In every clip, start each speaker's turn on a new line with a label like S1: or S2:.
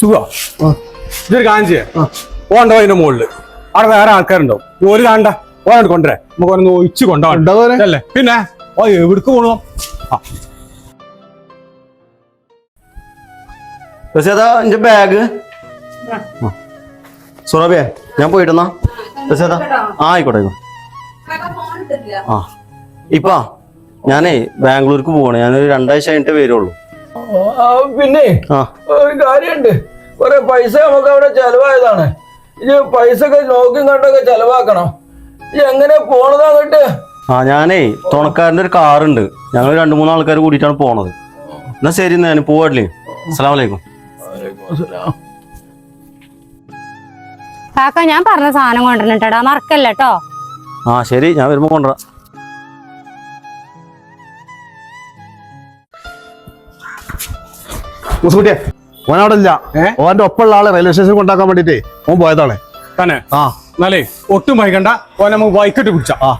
S1: സുഖോ. ഇതൊരു കാഞ്ചിയെ പോണ്ടോ ഓണ്ടോ അതിന്റെ മുകളിൽ. അവിടെ വേറെ ആൾക്കാരുണ്ടാവും ഒരു കാണ്ട. ഓനോട് കൊണ്ടുവരേ. നമുക്ക് ഒന്ന് ഒഴിച്ച്? കൊണ്ടുപോകണം അല്ലേ പിന്നെ ഓ എവിടേക്ക് പോണോ?
S2: എന്റെ ബാഗ് സുറബിയെ ഞാൻ പോയിട്ടെന്നാ? ആ ആയിക്കോട്ടെ. ആ. ഇപ്പാ ഞാനേ ബാംഗ്ലൂർക്ക് പോകണേ ഞാനൊരു രണ്ടാഴ്ച കഴിഞ്ഞിട്ട് വരുള്ളൂ.
S3: പിന്നെ
S2: ആ.
S3: ഒരു കാര്യമുണ്ട്. കുറെ പൈസ നമുക്ക് അവിടെ ചെലവായതാണ്. ഇത് പൈസ ഒക്കെ നോക്കി കണ്ടൊക്കെ ചെലവാക്കണം. ഇത് എങ്ങനെ പോണതാ കേട്ട്
S2: ആ ഞാനേ തുണക്കാരന്റെ ഒരു കാറുണ്ട്. ഞങ്ങൾ രണ്ട് മൂന്ന് ആൾക്കാർ കൂടിയിട്ടാണ് പോണത്. എന്നാ ശരി എന്നാ ഞാൻ പോവല്ലേ അസ്സാം വലൈക്കും
S4: കാക്ക ഞാൻ പറഞ്ഞ സാധനം കൊണ്ടുവരണം മറക്കല്ല കേട്ടോ
S2: ആ ശരി ഞാൻ വരുമ്പോ കൊണ്ടുവരാം.
S5: മുസ്കുട്ടിയെ ഓൻ അവിടെ ഇല്ല ഓന്റെ ഒപ്പമുള്ള ആളെ റെയിൽവേ സ്റ്റേഷൻ കൊണ്ടാക്കാൻ വേണ്ടിട്ടേ ഓൻ പോയതാണ്.
S1: തന്നെ.
S5: ആ.
S1: എന്നാലേ ഒട്ടും വൈകണ്ട. ഓനെ നമുക്ക് വൈക്കിട്ട് പിടിച്ചാ
S5: ആ.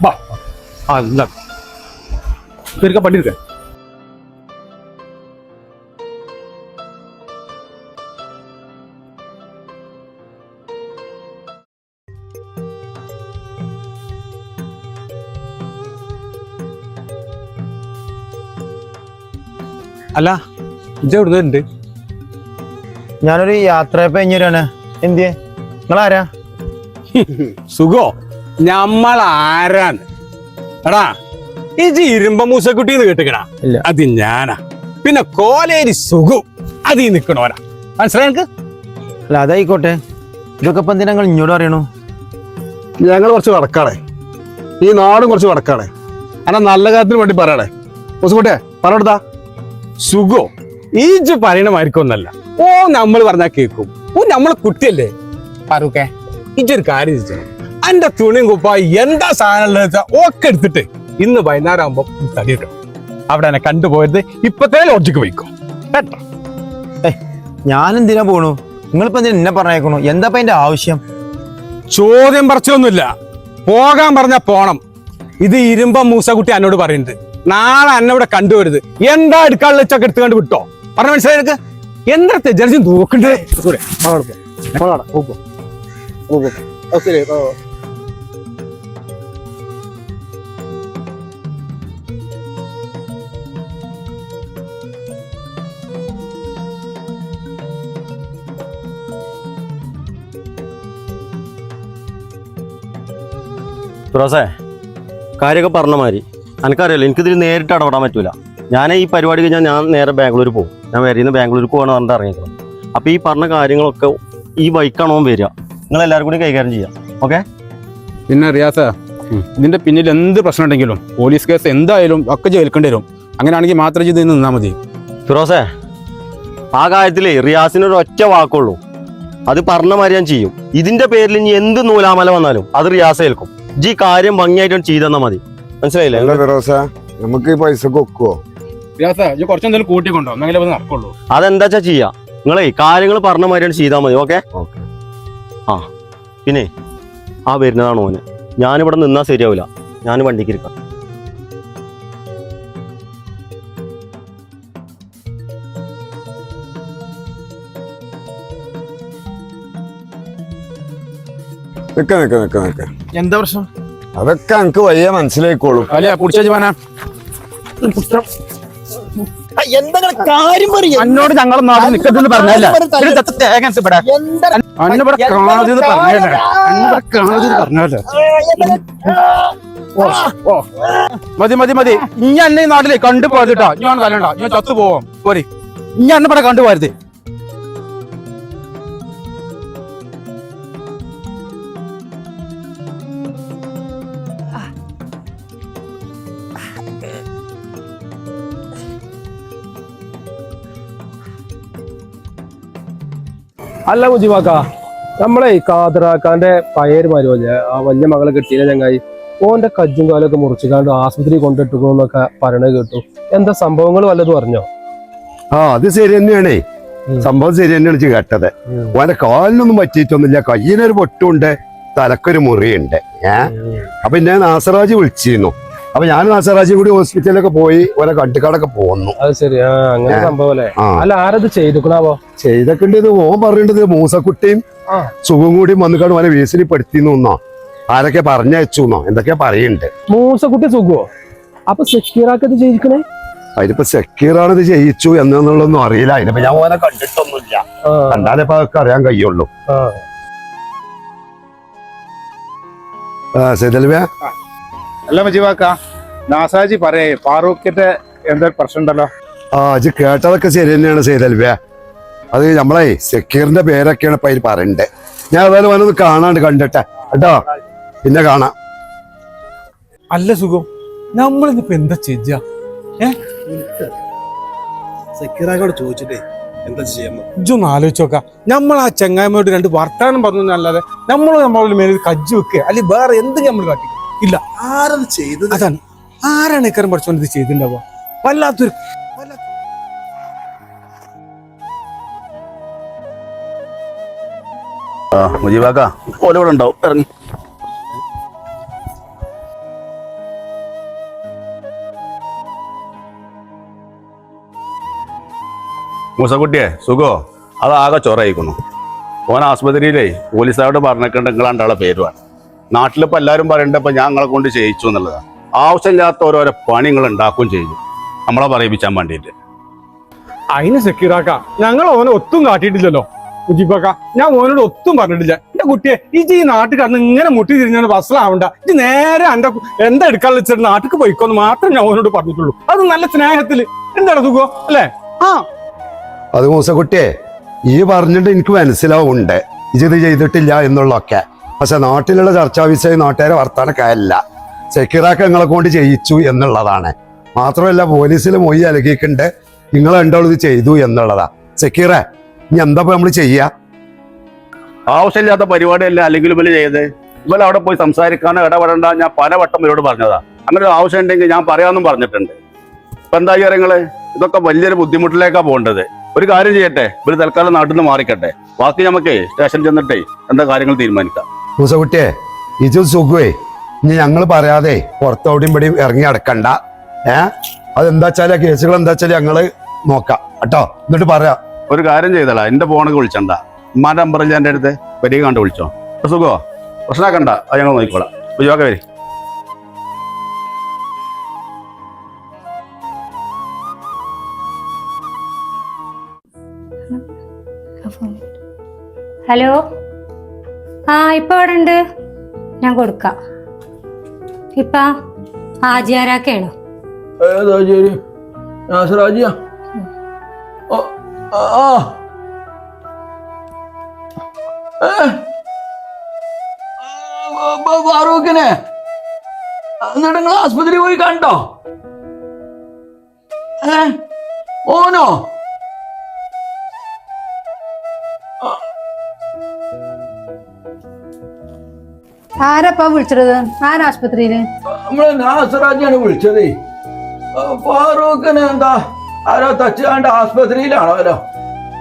S1: ഇല്ല. പെരുക്ക പണ്ടിരിക്ക അല്ല ഇജ്ജ് എവിടുന്ന് ഉണ്ട്
S6: ഞാനൊരു യാത്ര കഴിഞ്ഞവരാണ് എന്തിയെ? നിങ്ങളാരാ?
S1: സുഖോ? നമ്മൾ ആരാണ് എടാ ഇജി ഇരുമ്പ മൂസക്കുട്ടി എന്ന് കേട്ടുക്കടാ. അത് ഞാനാ. പിന്നെ കോലേരി സുഖു അത് ഈ നിക്കണോരാ മനസ്സിലായി നിനക്ക്?
S6: അല്ല അതായിക്കോട്ടെ. ഇതൊക്കെ ഇപ്പം എന്തിനാ നിങ്ങൾ ഇങ്ങോട്ട് പറയണു?
S5: ഞങ്ങൾ കുറച്ച് വടക്കാണേ. ഈ നാടും കുറച്ച് വടക്കാണേ. അല്ല നല്ല കാര്യത്തിന് വേണ്ടി പറയണേ. മൂസക്കുട്ടിയെ പറഞ്ഞെടുത്താ.
S1: സുഖോ? ഈജ് പറയണ മാരിക്കൊന്നല്ല ഓ നമ്മൾ പറഞ്ഞാൽ കേൾക്കും ഓ നമ്മളെ കുട്ടിയല്ലേ? പറൂക്കെ ഇജൊരു കാര്യം ചെയ്യണം എന്റെ തുണിയും കുപ്പായി എന്താ സാധനം ഒക്കെ എടുത്തിട്ട് ഇന്ന് വൈകുന്നേരം ആകുമ്പോൾ അവിടെ എന്നെ കണ്ടുപോയത് ഇപ്പത്തേ ലോഡ്ജിക്ക് പോയിക്കോ കേട്ടോ?
S6: ഞാൻ എന്തിനാ പോണു? നിങ്ങളിപ്പോ എന്തിനാ എന്നെ പറഞ്ഞേക്കണു? എന്താ എന്റെ അതിന്റെ ആവശ്യം?
S1: ചോദ്യം പറച്ചൊന്നുമില്ല പോകാൻ പറഞ്ഞ പോണം. ഇത് ഇരുമ്പ മൂസക്കുട്ടി എന്നോട് പറയുന്നുണ്ട് നാളെ എന്നെ ഇവിടെ കണ്ടുവരുത്. എന്താ എടുക്കാനുള്ള വെച്ചൊക്കെ എടുത്ത് കണ്ട് വിട്ടോ. പറഞ്ഞ മനസ്സിലായി നിനക്ക്? എന്താ തെജർജി നോക്കണ്ടേ
S2: ഫിറോസേ കാര്യമൊക്കെ പറഞ്ഞ മാതിരി. എനിക്കറിയാലോ എനിക്കിതിൽ നേരിട്ട് ഇടപെടാൻ പറ്റൂല. ഞാൻ ഈ പരിപാടി കഴിഞ്ഞാൽ ഞാൻ നേരെ ബാംഗ്ലൂർ പോകും. ഞാൻ വരുന്ന ബാംഗ്ലൂർക്ക് പോകണം പറഞ്ഞിട്ട് ഇറങ്ങിക്കണം അപ്പോൾ ഈ പറഞ്ഞ കാര്യങ്ങളൊക്കെ ഈ ബൈക്കാണോ വരിക. നിങ്ങൾ എല്ലാവരും കൂടി കൈകാര്യം ചെയ്യാം. ഓക്കെ?
S1: പിന്നെ റിയാസ ഇതിന്റെ പിന്നിൽ എന്ത് പ്രശ്നം ഉണ്ടെങ്കിലും പോലീസ് കേസ് എന്തായാലും ഒക്കെ ജയിൽക്കേണ്ടി വരും. അങ്ങനെയാണെങ്കിൽ മാത്രം ചെയ്ത് നിന്നാൽ മതി.
S2: ഫിറോസേ ആ കാര്യത്തിലേ റിയാസിനൊരു ഒറ്റ വാക്കുള്ളൂ. അത് പറഞ്ഞ മാതിരി ഞാൻ ചെയ്യും. ഇതിന്റെ പേരിൽ ഇനി എന്ത് നൂലാമല വന്നാലും അത് റിയാസ് ഏൽക്കും. ജി കാര്യം ഭംഗിയായിട്ട് ചെയ്തെന്നാ മതി. മനസ്സിലായില്ലേ?
S7: ഫിറോസ നമുക്ക് ഈ പൈസ ഒക്കുവോ?
S1: ഇത് കുറച്ചെന്തെങ്കിലും കൂട്ടിക്കൊണ്ടോ? എന്നെങ്കിലും അത് നടക്കുള്ളൂ.
S2: അതെന്താച്ചാ ചെയ്യാ? നിങ്ങളേ കാര്യങ്ങൾ പറഞ്ഞ മാതിരിയാണ് ചെയ്താൽ മതി ഓക്കെ? ആ പിന്നെ ആ വരുന്നതാണ് ഓന്. ഞാനിവിടെ നിന്നാ ശരിയാവില്ല ഞാൻ വണ്ടിക്ക് ഇരിക്കാം.
S7: നിക്ക നിക്ക നിക്ക നിക്ക.
S6: എന്താ പ്രശ്നം?
S7: അതൊക്കെ എനിക്ക് വയ്യ മനസ്സിലായിക്കോളും.
S1: അല്ലേ കുടിച്ചു പോനാ
S6: കാര്യം പറയാ.
S1: നാട്ടിൽ പറഞ്ഞല്ലേ അന്നിവിടെ പറഞ്ഞല്ലേ അന്നിവിടെ പറഞ്ഞല്ലേ ഓ, ഓ. മതി മതി മതി. ഇനി എന്നെ ഈ നാട്ടിലെ കേട്ടോ ഞാൻ തല്ലണ്ട ഞാൻ ചത്തു പോവാം. പോരി. ഇനി എന്നെ ഇവിടെ കണ്ടുപോയത്
S8: അല്ല കുജിവാക്ക നമ്മളെ കാതറാക്കാന്റെ പയര് മരുവല്ലേ ആ വലിയ മകളെ കിട്ടിയില്ല ചങ്ങായി? ഓന്റെ കജ്ജും കാലൊക്കെ മുറിച്ചുകാണ്ട് ആശുപത്രി കൊണ്ടിട്ടുന്നൊക്കെ പറയണത് കേട്ടു. എന്താ സംഭവങ്ങൾ വല്ലതും അറിഞ്ഞോ?
S7: ആ അത് ശരി തന്നെയാണേ. സംഭവം ശരി തന്നെയാണ് കേട്ടത്. ഓന്റെ കാലിനൊന്നും പറ്റിയിട്ടൊന്നുമില്ല. കയ്യിനൊരു പൊട്ടുണ്ട് തലക്കൊരു മുറിയുണ്ട്. ഏഹ് അപ്പൊ എന്നെ നാസറാജ് വിളിച്ചിരുന്നു. അപ്പൊ ഞാൻ നാസറാജി കൂടി ഹോസ്പിറ്റലിലൊക്കെ പോയി ഓരോ കട്ടുകാടൊക്കെ പോന്നു.
S8: അത് ശരി. അങ്ങനെ സംഭവം അല്ലേ? ആരത് ചെയ്തുക്കണാവോ?
S7: ചെയ്തൊക്കെ ഉണ്ട് ഇത് ഓൻ പറഞ്ഞിട്ട് മൂസക്കുട്ടിയും. സുഖം കൂടി വന്നുകാണ്ട് ഓനെ വീസിനി പെടുത്തിന്നോ ആരൊക്കെ പറഞ്ഞയച്ചു എന്നോ. എന്തൊക്കെയാ പറയുന്നുണ്ട്.
S8: മൂസക്കുട്ടി സുഖോ? അപ്പൊ സെക്യൂറാക്ക് ഇത് ചെയ്തിക്കണേ
S7: അതിനിപ്പോ സെക്യൂറാണ് ഇത് ചെയ്യിച്ചു എന്നുള്ളതൊന്നും അറിയില്ല. അതിനിപ്പോ ഞാൻ ഓനെ കണ്ടിട്ടൊന്നുമില്ല. കണ്ടാലേ ഇപ്പൊ അതൊക്കെ അറിയാൻ കഴിയുള്ളൂ.
S8: ആ.
S7: സെതൽവേ
S9: അല്ല മജീവാക്ക നാസാജി പറയേ ഫാറൂഖിന്റെ എന്തൊരു പ്രശ്നം ഉണ്ടല്ലോ
S7: ആ ഇത് കേട്ടതൊക്കെ ശരി തന്നെയാണ് സെയ്തൽവേ അത് നമ്മളെ സെക്യൂറിന്റെ പേരൊക്കെയാണ് ഇപ്പൊ അതിൽ പറയണ്ടേ. ഞാൻ ഏതായാലും വന്നത് കാണാണ്ട് കണ്ടിട്ടെ. കേട്ടോ? പിന്നെ കാണാം.
S1: അല്ല സുഖം. നമ്മളിന്നിപ്പോ എന്താ ചെയ്യാ?
S10: സെക്യൂറാക്കോട് ചോദിച്ചിട്ടേ എന്താ
S1: നോക്കാം. നമ്മൾ ആ ചെങ്ങായ്മയോട് രണ്ട് വർത്താനം പറഞ്ഞു അല്ലാതെ നമ്മൾ നമ്മളൊരു മേലിൽ കജ്ജി വെക്കുക അല്ലെങ്കിൽ വേറെ എന്ത് നമ്മൾ കാട്ടി ഇല്ല.
S10: ആരത് ചെയ്തത്?
S1: അതാണ്. ആരാണ് ഇക്കരം പഠിച്ചോണ്ട് ഇത് ചെയ്തിണ്ടാവോ വല്ലാത്തൊരു വല്ലാത്ത-
S11: മുജീബാക്ക ഓലോടെ ഉണ്ടാവും. ഇറങ്ങി. മൂസക്കുട്ടിയെ സുഖോ? അതാകെ ആകെ ചൊറയിക്കുന്നു ഓൻ ആസ്പത്രിയിലേ പോലീസുകാരോട് പറഞ്ഞേക്കേണ്ട നിങ്ങളാണ്ടാളെ പേരുമാണ് നാട്ടിലിപ്പോൾ എല്ലാവരും പറയണ്ട ഇപ്പം ഞാൻ നിങ്ങളെ കൊണ്ട് ചെയ്യിച്ചു എന്നുള്ളതാണ് ആവശ്യമില്ലാത്ത ഓരോരോ പണി നിങ്ങൾ ഉണ്ടാക്കുകയും ചെയ്തു നമ്മളെ പറയിപ്പിച്ചാൻ വേണ്ടിയിട്ട്.
S1: അതിന് സെക്യൂറാക്ക ഞങ്ങൾ ഓനെ ഒത്തും കാട്ടിയിട്ടില്ലല്ലോ. മുജിബാക്ക ഞാൻ ഓനോട് ഒത്തും പറഞ്ഞിട്ടില്ല. എന്റെ കുട്ടിയെ ഈ ഈ നാട്ടിൽ കടന്ന് ഇങ്ങനെ മുട്ടി തിരിഞ്ഞാണ് ബസ്സിലാവണ്ട ഇത് നേരെ എന്റെ എന്താ എടുക്കാൻ വെച്ചിട്ട് നാട്ടിൽ പോയിക്കോന്ന് മാത്രം ഞാൻ ഓനോട് പറഞ്ഞിട്ടുള്ളൂ. അത് നല്ല സ്നേഹത്തിൽ. എന്താണ് സുഖോ? അല്ലേ? ആ.
S7: അത് മൂസക്കുട്ടിയെ ഈ പറഞ്ഞിട്ട് എനിക്ക് മനസ്സിലാവുണ്ട്. ഇത് ചെയ്തിട്ടില്ല എന്നുള്ളതൊക്കെ. പക്ഷെ നാട്ടിലുള്ള ചർച്ചാ വിഷയം നാട്ടുകാരെ വർത്താനക്കാരല്ല സെക്യൂറാക്ക നിങ്ങളെ കൊണ്ട് ചെയ്യിച്ചു എന്നുള്ളതാണ്. മാത്രമല്ല പോലീസിൽ മൊഴി അലക്കിയിട്ടുണ്ട് നിങ്ങൾ രണ്ടാളും ഇത് ചെയ്തു എന്നുള്ളതാ. സെക്യൂറ ഇനി എന്താ നമ്മൾ ചെയ്യാ?
S11: ആവശ്യമില്ലാത്ത പരിപാടിയല്ല അല്ലെങ്കിൽ ഇവർ ചെയ്ത്. ഇവരെ അവിടെ പോയി സംസാരിക്കാനോ ഇടപെടണ്ട ഞാൻ പല വട്ടം ഇവരോട് പറഞ്ഞതാ. അങ്ങനെ ഒരു ആവശ്യം ഉണ്ടെങ്കിൽ ഞാൻ പറയാമെന്നും പറഞ്ഞിട്ടുണ്ട്. ഇപ്പൊ എന്താ കാര്യങ്ങൾ? ഇതൊക്കെ വലിയൊരു ബുദ്ധിമുട്ടിലേക്കാ പോകേണ്ടത്. ഒരു കാര്യം ചെയ്യട്ടെ ഇവർ തൽക്കാലം നാട്ടിൽ നിന്ന് മാറിക്കട്ടെ. ബാക്കി നമുക്ക് സ്റ്റേഷൻ ചെന്നിട്ടേ എന്താ കാര്യങ്ങൾ തീരുമാനിക്കാം.
S7: മൂസക്കുട്ടിയെ ഇത് സുഖമേ ഇനി ഞങ്ങൾ പറയാതെ പുറത്തോടെയും ഇവിടെ ഇറങ്ങി അടക്കണ്ട ഏ? അതെന്താ വെച്ചാൽ കേസുകൾ എന്താ വെച്ചാൽ ഞങ്ങൾ നോക്കാം. കേട്ടോ? എന്നിട്ട് പറയാം.
S11: ഒരു കാര്യം ചെയ്തല്ല എന്റെ ഫോണൊക്കെ വിളിച്ചണ്ട. ഉമ്മാന്റെ നമ്പറിൽ എന്റെ അടുത്ത്? വരിക കണ്ട് വിളിച്ചോ സുഖോ പ്രശ്നമാക്കണ്ട അത് ഞങ്ങൾ നോക്കിക്കോളാം. ഉജോക്കെ വരി
S4: ഹലോ? ആ ഇപ്പൊ അവിടെ ഉണ്ട് ഞാൻ കൊടുക്കാം. ഇപ്പ ആജിയാരാക്കാണോ
S3: ഫാറൂഖിനെ. ആസ്പത്രി പോയി കണ്ടോ? ഏ? ഓനോ
S12: ആരപ്പാ വിളിച്ചത്? ആരാശുപത്രിയിൽ
S3: നമ്മളെ നാസറാജിയാണ് വിളിച്ചതേ. ആ, ഫാറൂഖിന് എന്താ? ആരോ തച്ചാണ്ട് ആസ്പത്രിയിലാണോലോ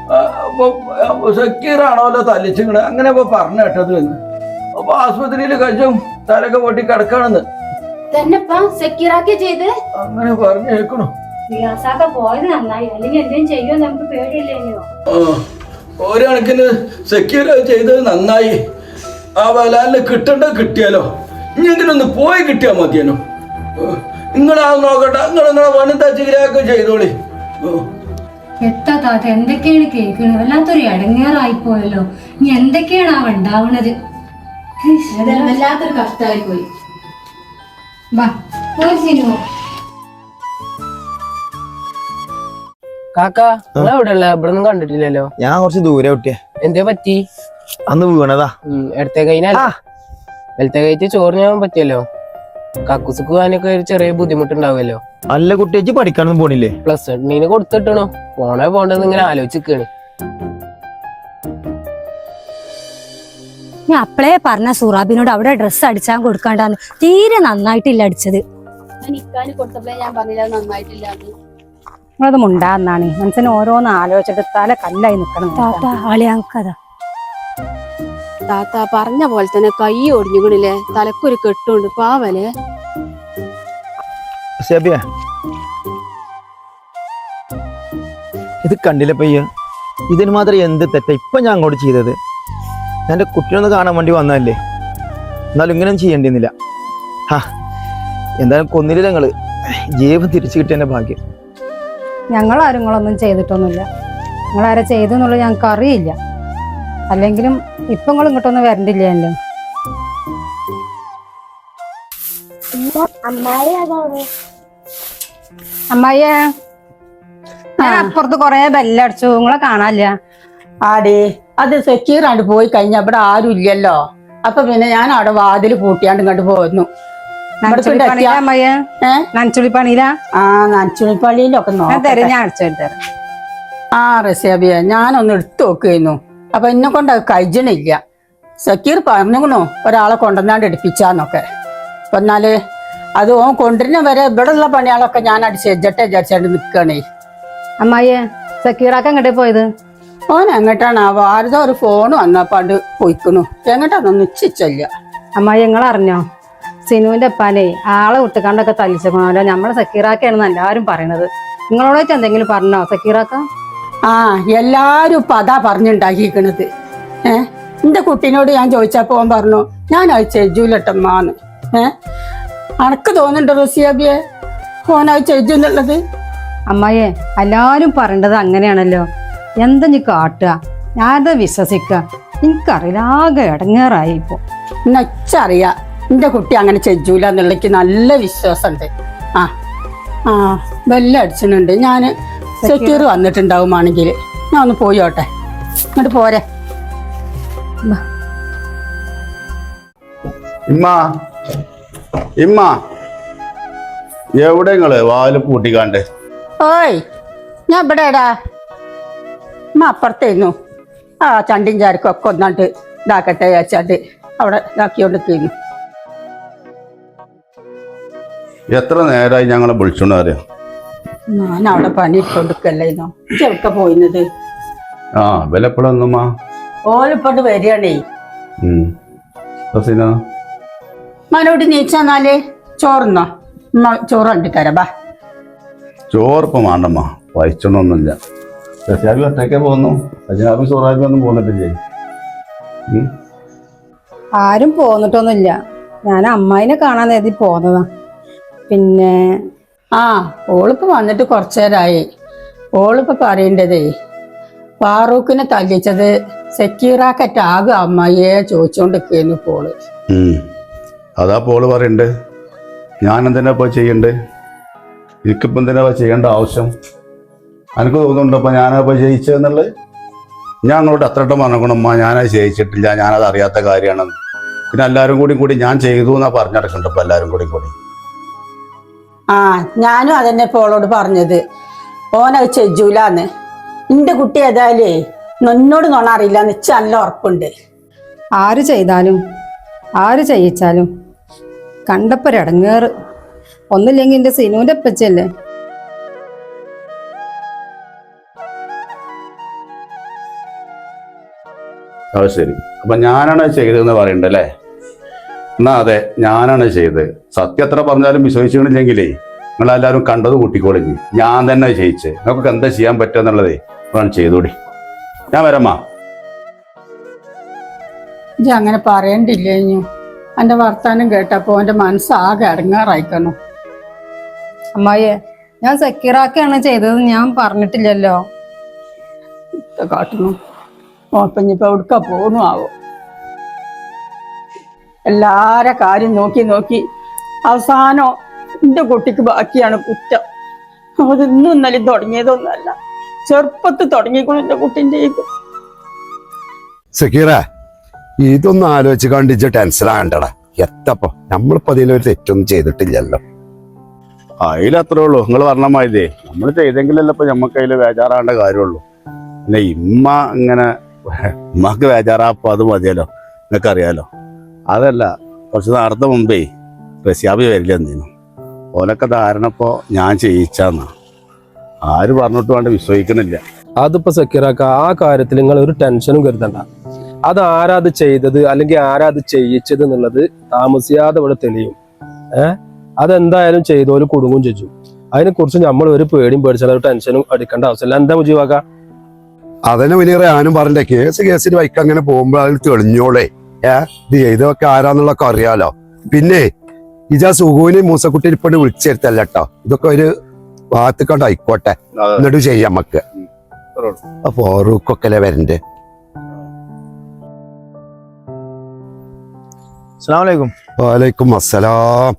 S3: ആ, അപ്പൊ സക്കീറാണോലോ തല്ലിച്ചിങ്ങട് അങ്ങനെ ഇപ്പൊ പറഞ്ഞു കേട്ടത് എന്ന് അപ്പൊ ആസ്പത്രിയിൽ കഴിച്ചും തലൊക്കെ പൊട്ടി കിടക്കണെന്ന്. അങ്ങനെ പറഞ്ഞു കേൾക്കണു
S4: റിയാസാക്ക പോയത് നന്നായി. അല്ലെങ്കിൽ എന്തെങ്കിലും ചെയ്യുമോ നമുക്ക് പേടിയില്ലേനോ
S3: ആ, ഒരു കണക്കിന് സെക്യൂർ ചെയ്തത് നന്നായി. ആ വലാലിന് കിട്ടണ്ട കിട്ടിയാലോ? ഇങ്ങനൊന്ന് പോയി കിട്ടിയാൽ മതിയനോ നിങ്ങളാ നോക്കട്ടെ നിങ്ങൾ നിങ്ങളെ വനിതാ ചികിത്സയൊക്കെ ചെയ്തോളി.
S4: എത്താ താത്ത എന്തൊക്കെയാണ് കേൾക്കുന്നത് വല്ലാത്തൊരു ഇടങ്ങേറായി പോയല്ലോ. ഇനി എന്തൊക്കെയാണ് ആ ഉണ്ടാവണത്
S12: വല്ലാത്തൊരു കഷ്ടമായി പോയി.
S13: കാക്ക ഉള്ള ഇവിടെ ഒന്നും കണ്ടിട്ടില്ലല്ലോ.
S6: ഞാൻ കുറച്ച് ദൂരെ കുട്ടിയെ
S13: എന്തേ പറ്റി?
S6: അന്ന് വീണതാ.
S13: എടുത്തേ ഇടത്തെ കൈനല്ല വലത്തെ കൈറ്റ് ചോറിന് പറ്റിയല്ലോ? കക്കുസുക്ക് പോകാനൊക്കെ ഒരു ചെറിയ ബുദ്ധിമുട്ടുണ്ടാവുമല്ലോ?
S6: അല്ല കുട്ടിയേച്ച് പഠിക്കാനൊന്നും പോണില്ലേ?
S13: പ്ലസ് വണ്ണിന് കൊടുത്തിട്ടണോ? പോണേ പോണ്ടെന്ന് ഇങ്ങനെ ആലോചിക്കാണ്.
S4: ഞാൻ അപ്പളേ പറഞ്ഞ സുറാബിനോട് അവിടെ ഡ്രസ്സ് അടിച്ചാൻ കൊടുക്കണ്ടെന്ന് തീരെ നന്നായിട്ടില്ല അടിച്ചത്.
S12: ഞാൻ ഇക്കാന് കൊടുത്തപ്പോഴേ ഞാൻ പറഞ്ഞില്ല നന്നായിട്ടില്ല എന്ന്.
S14: അത് മുണ്ടാന്നാണ്. മനസ്സിന് ഓരോന്ന് ആലോചിച്ചിട്ട് തല കല്ലായി നിക്കണം
S4: ആളെ ആളിയാക്കതാ
S12: താത്ത പറഞ്ഞ പോലെ തന്നെ കൈ ഒടിഞ്ഞുകണില്ലേ തലക്കൊരു കെട്ടുണ്ട് പാവലെ
S6: ഇത് കണ്ടില്ല പയ്യ ഇതിന് മാത്രം എന്ത് തെറ്റ? ഇപ്പൊ ഞാൻ അങ്ങോട്ട് ചെയ്തത്. എന്റെ കുട്ടിയൊന്ന് കാണാൻ വേണ്ടി വന്നതല്ലേ? എന്നാലും ഇങ്ങനെയും ചെയ്യേണ്ടിയിരുന്നില്ല. ഹാ എന്തായാലും കൊന്നില്ല ഞങ്ങൾ? ജീവൻ തിരിച്ചു കിട്ടിയ ഭാഗ്യം.
S14: ഞങ്ങളാരും നിങ്ങളൊന്നും ചെയ്തിട്ടൊന്നുമില്ല. നിങ്ങളാരെ ചെയ്തു എന്നുള്ളത് ഞങ്ങൾക്ക് അറിയില്ല അല്ലെങ്കിലും ഇപ്പം നിങ്ങൾ ഇങ്ങോട്ടൊന്നും വരണ്ടില്ലല്ലോ അമ്മായിയെ ഞാൻ അപ്പുറത്ത് കൊറേ ബെല്ലടിച്ചു നിങ്ങളെ കാണാനില്ല.
S15: ആടേ അത് സെക്യൂറാണ്ട് പോയി കഴിഞ്ഞ ഇവിടെ ആരും ഇല്ലല്ലോ. അപ്പൊ പിന്നെ ഞാൻ അവിടെ വാതിൽ പൂട്ടിയാണ്ട് ഇങ്ങോട്ട് പോന്നു
S14: പണിയില
S15: ആ
S14: ഞാൻ അടിച്ചു തരാം.
S15: ആ ഞാനൊന്ന് എടുത്തു നോക്കുന്നു അപ്പൊ എന്നെ കൊണ്ട് അത് കഴിഞ്ഞില്ല സക്കീർ പറഞ്ഞുകണു ഒരാളെ കൊണ്ടുവന്നാണ്ട് എടുപ്പിച്ചാന്നൊക്കെ. അപ്പൊ എന്നാൽ അത് ഓൻ കൊണ്ടുവരുന്ന വരെ ഇവിടെ ഉള്ള പണികളൊക്കെ ഞാൻ അടിച്ച് എജ്ജട്ടെ വിചാരിച്ചാണ്ട് നിൽക്കണേ
S14: അമ്മായിയെ സക്കീറാക്ക എങ്ങോട്ടേ പോയത്?
S15: ഓൻ എങ്ങോട്ടാണ്? ആ ആരതോ ഒരു ഫോൺ വന്നപ്പാണ്ട് പോയിക്കണു. എങ്ങോട്ടാന്നൊന്നും നിശ്ചയിച്ചില്ല.
S14: അമ്മായി നിങ്ങൾ അറിഞ്ഞോ സിനുവിന്റെ അപ്പാനെ ആളെ വിട്ടുകാണ്ടൊക്കെ തല്ലിച്ചേക്കണല്ലോ നമ്മളെ സക്കീറാക്കയാണെന്ന് എല്ലാവരും പറയണത്? നിങ്ങളോടായിട്ട് എന്തെങ്കിലും പറഞ്ഞോ സക്കീറാക്ക?
S15: ആ എല്ലാരും ഇപ്പൊ അതാ പറഞ്ഞുണ്ടാക്കിക്കണത് ഏ? എന്റെ കുട്ടീനോട് ഞാൻ ചോദിച്ചപ്പോ ഓൻ പറഞ്ഞു ഞാൻ അത് ചെജൂലട്ടമ്മാന്ന് ഏ? അനക്ക് തോന്നുന്നുണ്ടോ റസിയാബിയെ ഓൻ അത് എന്നുള്ളത്?
S14: അമ്മായിയെ എല്ലാവരും പറയേണ്ടത് അങ്ങനെയാണല്ലോ. എന്താ നീ കാട്ടുക? ഞാനത് വിശ്വസിക്കുക. എനിക്കറിയില്ല ആകെ ഇടങ്ങേറായി ഇപ്പൊ.
S15: എന്നറിയാ എന്റെ കുട്ടി അങ്ങനെ ചെജൂല എന്നുള്ളക്ക് നല്ല വിശ്വാസമുണ്ട്. ആ ആ ബെല്ല് അടിച്ചിട്ടുണ്ട്. ഞാൻ സെക്യൂർ വന്നിട്ടുണ്ടാവുമാണെങ്കിൽ ഞാൻ ഒന്ന് പോയോട്ടെ എന്നിട്ട് പോരെ.
S11: ഇമ്മ. ഇമ്മ. എവിടെ നിങ്ങൾ? വാൽ പൂട്ടിക്കാണ്ട്.
S15: ഓയ് ഞാൻ ഇവിടെ എടാ. അമ്മ അപ്പുറത്തേന്നു ആ ചണ്ടിൻ ചാരക്കും ഒക്കെ ഒന്നാണ്ട് ഇതാക്കട്ടെ വിചാരിച്ചാണ്ട് അവിടെ ഇതാക്കിയോണ്ടിരിക്കുന്നു
S11: എത്ര നേരമായി ഞങ്ങളെ വിളിച്ചോണ്ട് അറിയാം
S15: ഞാൻ അവിടെ പണി ഇട്ടോണ്ടിരിക്കല്ലേന്നോ ചെറുക്ക പോയിന്നത്.
S11: ആ
S15: വരികയാണേ. മനോട് നീച്ചെന്നാൽ ചോറുന്നോ? ബാ.
S11: ചോറിപ്പം വേണ്ടമ്മ. വായിച്ചൊന്നൊന്നുമില്ല ശശിയാബി ഒറ്റയ്ക്കേ പോകുന്നു. ശശിയാബി സോറാബി ഒന്നും പോന്നിട്ടില്ലേ
S14: ആരും പോന്നിട്ടൊന്നുമില്ല. ഞാൻ അമ്മായിനെ കാണാൻ എഴുതി പോന്നതാ. പിന്നെ
S15: ആ ഓളിപ്പോ വന്നിട്ട് കുറച്ചേരായി. നേരമായി ഓളിപ്പോ പറയേണ്ടതേ ഫാറൂഖിനെ തല്ലിച്ചത് സെക്യൂറാക്കറ്റ് ആകെ അമ്മയെ ചോദിച്ചോണ്ടിരിക്കുന്നു
S11: പോൾ. അതാ പോൾ പറയണ്ട്. ഞാൻ എന്തിനാ ഇപ്പൊ ചെയ്യണ്ടേ? എനിക്കിപ്പോ എന്തിനാ ചെയ്യേണ്ട ആവശ്യം? എനിക്ക് തോന്നുന്നുണ്ടോ ഇപ്പൊ ഞാനപ്പോ ജയിച്ചതെന്നുള്ളത് ഞാൻ അങ്ങോട്ട് അത്രട്ടം പറഞ്ഞോണമ്മ ഞാനത് ജയിച്ചിട്ടില്ല ഞാനത് അറിയാത്ത കാര്യമാണ് പിന്നെ എല്ലാവരും കൂടി കൂടി ഞാൻ ചെയ്തു എന്നാ പറഞ്ഞിടക്കുന്നുണ്ട് ഇപ്പൊ എല്ലാവരും കൂടി കൂടി?
S15: ആ ഞാനും അതന്നെ പോളോട് പറഞ്ഞത്. ഓനത് ചെജൂലാന്ന് നിന്റെ കുട്ടി ഏതായാലേ നൊന്നോട് നോണ അറിയില്ല നിച്ച നല്ല ഉറപ്പുണ്ട്.
S14: ആര് ചെയ്താലും ആര് ചെയ്യിച്ചാലും കണ്ടപ്പോ ഒരു ഇടങ്ങേറ്. ഒന്നില്ലെങ്കിൽ എന്റെ സിനുവിന്റെ അപ്പച്ചല്ലേ
S11: അത് ശരി. അപ്പൊ ഞാനാണ് ചെയ്തതെന്ന് പറയണ്ടല്ലേ? എന്നാ അതെ ഞാനാണ് ചെയ്തത്. സത്യം എത്ര പറഞ്ഞാലും വിശ്വസിച്ചിട്ടില്ലെങ്കിലേ നിങ്ങളെല്ലാവരും കണ്ടത് കൂട്ടിക്കോളിഞ്ഞ് ഞാൻ തന്നെ ചെയ്യിച്ച് നിങ്ങൾക്ക് എന്താ ചെയ്യാൻ പറ്റുക എന്നുള്ളതേ ഞാൻ ചെയ്തോടി. ഞാൻ വരമ്മാ
S15: ഇജ്ജ് അങ്ങനെ പറയണ്ടില്ലേഞ്ഞു എന്റെ വർത്താനം കേട്ടപ്പോ എന്റെ ആകെ അടങ്ങാറായിക്കണു.
S14: അമ്മായിയെ ഞാൻ സക്കീറാക്കയാണ് ചെയ്തത് ഞാൻ പറഞ്ഞിട്ടില്ലല്ലോ.
S15: കാട്ടുന്നു ഓപ്പഞ്ഞിപ്പോ എവിടുക്ക പോകുന്നു ആവോ എല്ലാരെ കാര്യം നോക്കി നോക്കി അവസാനോ എന്റെ കുട്ടിക്ക് ബാക്കിയാണ് കുറ്റം. അത് ഇന്നും ഇന്നലെ തുടങ്ങിയതൊന്നുമല്ല. ചെറുപ്പത്ത് തുടങ്ങിക്കണു എന്റെ കുട്ടിന്റെ ഇത്.
S11: സക്കീറ ഇതൊന്നും ആലോചിച്ച് കണ്ടിച്ച് ടെൻഷനാകണ്ടടാ എത്തപ്പോ? നമ്മളിപ്പോ അതിലൊരു തെറ്റൊന്നും ചെയ്തിട്ടില്ലല്ലോ. അതിലത്രേ ഉള്ളൂ. നിങ്ങൾ പറഞ്ഞ മാതിരി നമ്മൾ ചെയ്തെങ്കിലല്ലേ ഇപ്പൊ നമുക്ക് അതിൽ വേജാറാണ്ട കാര്യമുള്ളൂ. പിന്നെ ഇമ്മ ഇങ്ങനെ ഉമ്മക്ക് വേജാറാപ്പോ അത് മതിയല്ലോ. നിങ്ങൾക്ക് അറിയാലോ അതല്ല കുറച്ച് നേരത്തെ മുമ്പേ റസിയാബി വരില്ല എന്തേനു? ഓലൊക്കെ ധാരണ ഇപ്പോൾ ഞാൻ ചെയ്യിച്ചാന്നാ. ആര് പറഞ്ഞിട്ട് വേണ്ട വിശ്വസിക്കണില്ല.
S8: അതിപ്പോ സെക്യൂറാക്ക ആ കാര്യത്തിൽ നിങ്ങൾ ഒരു ടെൻഷനും കരുതണ്ട. അത് ആരാ അത് ചെയ്തത് അല്ലെങ്കിൽ ആരാ അത് ചെയ്യിച്ചത് എന്നുള്ളത് താമസിയാതെ ഇവിടെ തെളിയും. ഏ? അതെന്തായാലും ചെയ്തോൽ കുടുങ്ങും അതിനെ കുറിച്ച് നമ്മൾ ഒരു പേടിയും പേടിച്ചാൽ ഒരു ടെൻഷനും അടിക്കേണ്ട ആവശ്യമില്ല. എന്താ മുജീവാക്ക
S7: അതന്നെ വലിയ ഞാനും പറഞ്ഞ കേസ് കേസിന് വൈക്ക് അങ്ങനെ പോകുമ്പോൾ അതിൽ തെളിഞ്ഞോളേ. ഏ? ഇത് ഇതൊക്കെ ആരാന്നുള്ളതൊക്കെ അറിയാലോ. പിന്നെ ഇജാ സുഖൂനി മൂസക്കുട്ടി ഇപ്പോഴും വിളിച്ചെടുത്തല്ല കേട്ടോ ഇതൊക്കെ ഒരു ഭാഗത്ത് കണ്ട് ആയിക്കോട്ടെ എന്നിട്ട് ചെയ്യാം നമുക്ക് അപ്പൊ ഫാറൂഖൊക്കെ വരണ്ട് വരണ്ടേ.
S6: അസ്സാം വലൈക്കും
S7: വാലൈക്കും അസ്സലാം.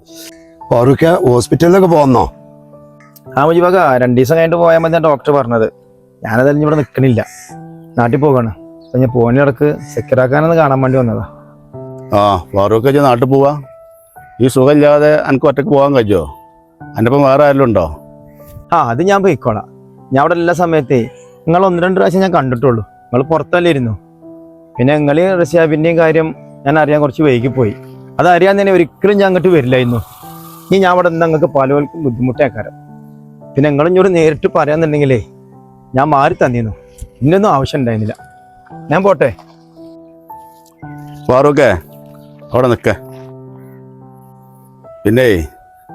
S7: ഫാറൂഖ് ഹോസ്പിറ്റലിലൊക്കെ പോന്നോ?
S6: ആ മുജിബാക്ക രണ്ടു ദിവസം കഴിഞ്ഞിട്ട് പോയാൽ മതി ഡോക്ടർ പറഞ്ഞത്. ഞാനതല്ല ഇവിടെ നിൽക്കണില്ല നാട്ടിൽ പോകാണ്. അപ്പൊ ഞാൻ പോണിടക്ക് സെക്യൂറാക്കാനൊന്ന് കാണാൻ വേണ്ടി വന്നതാ.
S11: ആ ഫാറൂഖ് അച്ഛൻ നാട്ടിൽ പോവാ? ഈ സുഖമില്ലാതെ എനിക്ക് ഒറ്റയ്ക്ക് പോകാൻ കഴിയോ എന്റെ ഒപ്പം വേറെ ആരെങ്കിലും ഉണ്ടോ?
S6: ആ അത് ഞാൻ പോയിക്കോളാം. ഞാൻ അവിടെ എല്ലാ സമയത്തേ നിങ്ങൾ ഒന്ന് രണ്ട് പ്രാവശ്യം ഞാൻ കണ്ടിട്ടുള്ളൂ. നിങ്ങൾ പുറത്തല്ലേ ഇരുന്നു. പിന്നെ നിങ്ങൾ റഷ്യാബിന്റെയും കാര്യം ഞാൻ അറിയാൻ കുറച്ച് വൈകി പോയി. അതറിയാൻ അറിയാൻ തന്നെ ഒരിക്കലും ഞാൻ അങ്ങോട്ട് വരില്ലായിരുന്നു. ഇനി ഞാൻ അവിടെ നിന്ന് നിങ്ങൾക്ക് പലവർക്കും ബുദ്ധിമുട്ടേക്കാരം. പിന്നെ നിങ്ങൾ ഇഞ്ഞോട് നേരിട്ട് പറയാന്നുണ്ടെങ്കിലേ ഞാൻ മാറി തന്നിരുന്നു ഇന്നൊന്നും ആവശ്യം ഉണ്ടായിരുന്നില്ല. ഞാൻ പോട്ടെ.
S11: ഫാറൂഖേ അവിടെ നിൽക്ക. പിന്നെ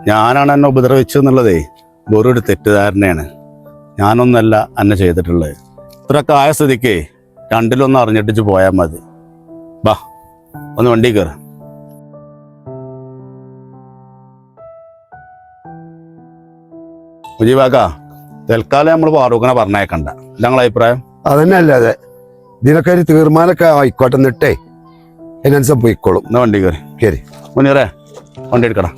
S11: ഞാനാണ് എന്നെ ഉപദ്രവിച്ചെന്നുള്ളതേ വെറും ഒരു തെറ്റിദ്ധാരണയാണ്. ഞാനൊന്നല്ല എന്നെ ചെയ്തിട്ടുള്ളത്. ഇത്രയൊക്കെ ആയ സ്ഥിതിക്ക് രണ്ടിലൊന്ന് അറിഞ്ഞിട്ടിച്ച് പോയാൽ മതി. ബാ ഒന്ന് വണ്ടി കയറ. മുജീബാക്ക തൽക്കാലം നമ്മൾ ഫാറൂഖിനെ പറഞ്ഞേക്കണ്ട ഞങ്ങളെ അഭിപ്രായം?
S7: അതന്നെ അല്ലാതെ. ഇതിനൊക്കെ ഒരു തീർമാനമൊക്കെ ആയിക്കോട്ടെ എന്നിട്ടേ. അതിനനുസരിച്ച് പോയിക്കോളും.
S11: എന്നാ വണ്ടി കയറി.
S7: കയറി
S11: മുന്നേറെ വണ്ടി എടുക്കടാ.